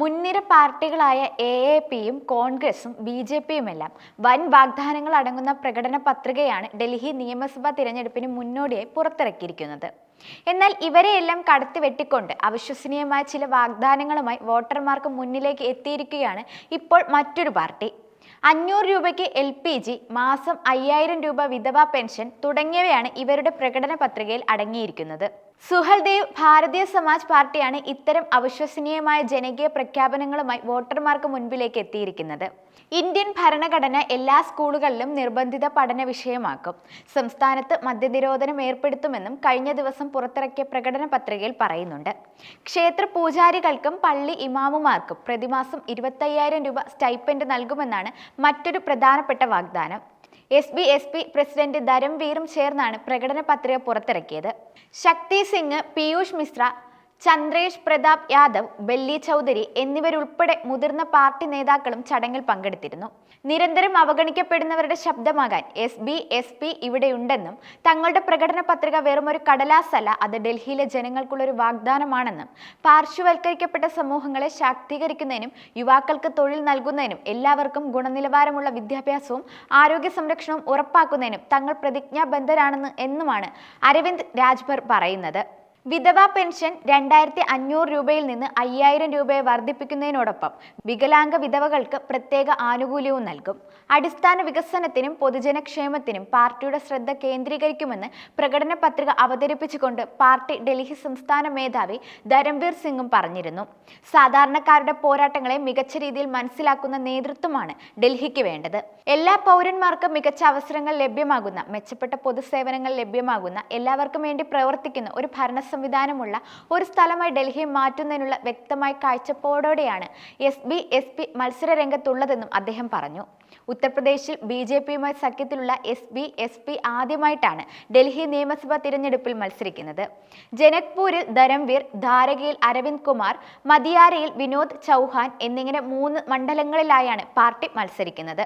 മുൻനിര പാർട്ടികളായ A A പിയും കോൺഗ്രസും ബി ജെ പിയുമെല്ലാം വൻ വാഗ്ദാനങ്ങൾ അടങ്ങുന്ന പ്രകടന പത്രികയാണ് ഡൽഹി നിയമസഭാ തിരഞ്ഞെടുപ്പിന് മുന്നോടിയായി പുറത്തിറക്കിയിരിക്കുന്നത്. എന്നാൽ ഇവരെയെല്ലാം കടത്തി വെട്ടിക്കൊണ്ട് അവിശ്വസനീയമായ ചില വാഗ്ദാനങ്ങളുമായി വോട്ടർമാർക്ക് മുന്നിലേക്ക് എത്തിയിരിക്കുകയാണ് ഇപ്പോൾ മറ്റൊരു പാർട്ടി. അഞ്ഞൂറ് രൂപയ്ക്ക് എൽ പി ജി മാസം അയ്യായിരം രൂപ വിധവാ പെൻഷൻ തുടങ്ങിയവയാണ് ഇവരുടെ പ്രകടന പത്രികയിൽ അടങ്ങിയിരിക്കുന്നത്. സുഹൽദേവ് ഭാരതീയ സമാജ് പാർട്ടിയാണ് ഇത്തരം അവിശ്വസനീയമായ ജനകീയ പ്രഖ്യാപനങ്ങളുമായി വോട്ടർമാർക്ക് മുൻപിലേക്ക് എത്തിയിരിക്കുന്നത്. ഇന്ത്യൻ ഭരണഘടന എല്ലാ സ്കൂളുകളിലും നിർബന്ധിത പഠന വിഷയമാക്കും. സംസ്ഥാനത്ത് മദ്യനിരോധനം ഏർപ്പെടുത്തുമെന്നും കഴിഞ്ഞ ദിവസം പുറത്തിറക്കിയ പ്രകടന പത്രികയിൽ പറയുന്നുണ്ട്. ക്ഷേത്ര പൂജാരികൾക്കും പള്ളി ഇമാമുമാർക്കും പ്രതിമാസം ഇരുപത്തയ്യായിരം രൂപ സ്റ്റൈപ്പൻഡ് നൽകുമെന്നാണ് മറ്റൊരു പ്രധാനപ്പെട്ട വാഗ്ദാനം. S B S P president ധരംവീറും ചേർന്നാണ് പ്രകടന പത്രിക പുറത്തിറക്കിയത്. ശക്തി സിംഗ് പീയൂഷ് മിശ്ര ചന്ദ്രേഷ് പ്രതാപ് യാദവ് ബെല്ലി ചൗധരി എന്നിവരുൾപ്പെടെ മുതിർന്ന പാർട്ടി നേതാക്കളും ചടങ്ങിൽ പങ്കെടുത്തിരുന്നു. നിരന്തരം അവഗണിക്കപ്പെടുന്നവരുടെ ശബ്ദമാകാൻ എസ് ബി എസ് പി ഇവിടെയുണ്ടെന്നും തങ്ങളുടെ പ്രകടന പത്രിക വെറുമൊരു കടലാസല്ല അത് ഡൽഹിയിലെ ജനങ്ങൾക്കുള്ളൊരു വാഗ്ദാനമാണെന്നും പാർശ്വവൽക്കരിക്കപ്പെട്ട സമൂഹങ്ങളെ ശാക്തീകരിക്കുന്നതിനും യുവാക്കൾക്ക് തൊഴിൽ നൽകുന്നതിനും എല്ലാവർക്കും ഗുണനിലവാരമുള്ള വിദ്യാഭ്യാസവും ആരോഗ്യ സംരക്ഷണവും ഉറപ്പാക്കുന്നതിനും തങ്ങൾ പ്രതിജ്ഞാബദ്ധരാണെന്ന് എന്നുമാണ് അരവിന്ദ് രാജ്ഭർ പറയുന്നത്. വിധവാ പെൻഷൻ രണ്ടായിരത്തി അഞ്ഞൂറ് രൂപയിൽ നിന്ന് അയ്യായിരം രൂപയെ വർദ്ധിപ്പിക്കുന്നതിനോടൊപ്പം വികലാംഗ വിധവകൾക്ക് പ്രത്യേക ആനുകൂല്യവും നൽകും. അടിസ്ഥാന വികസനത്തിനും പൊതുജനക്ഷേമത്തിനും പാർട്ടിയുടെ ശ്രദ്ധ കേന്ദ്രീകരിക്കുമെന്ന് പ്രകടന പത്രിക അവതരിപ്പിച്ചുകൊണ്ട് പാർട്ടി ഡൽഹി സംസ്ഥാന മേധാവി ധരംവീർ സിംഗും പറഞ്ഞിരുന്നു. സാധാരണക്കാരുടെ പോരാട്ടങ്ങളെ മികച്ച രീതിയിൽ മനസ്സിലാക്കുന്ന നേതൃത്വമാണ് ഡൽഹിക്ക് വേണ്ടത്. എല്ലാ പൗരന്മാർക്കും മികച്ച അവസരങ്ങൾ ലഭ്യമാകുന്ന മെച്ചപ്പെട്ട പൊതുസേവനങ്ങൾ ലഭ്യമാകുന്ന എല്ലാവർക്കും വേണ്ടി പ്രവർത്തിക്കുന്ന ഒരു ഭരണ സംവിധാനമുള്ള ഒരു സ്ഥലമായി ഡൽഹിയെ മാറ്റുന്നതിനുള്ള വ്യക്തമായ കാഴ്ചപ്പാടോടെയാണ് എസ് ബി എസ് പി മത്സര രംഗത്തുള്ളതെന്നും അദ്ദേഹം പറഞ്ഞു. ഉത്തർപ്രദേശിൽ ബി ജെ പിയുമായി സഖ്യത്തിലുള്ള എസ് ബി എസ് പി ആദ്യമായിട്ടാണ് ഡൽഹി നിയമസഭാ തിരഞ്ഞെടുപ്പിൽ മത്സരിക്കുന്നത്. ജനക്പൂരിൽ ധരംവീർ ധാരകയിൽ അരവിന്ദ് കുമാർ മതിയാരയിൽ വിനോദ് ചൗഹാൻ എന്നിങ്ങനെ മൂന്ന് മണ്ഡലങ്ങളിലായാണ് പാർട്ടി മത്സരിക്കുന്നത്.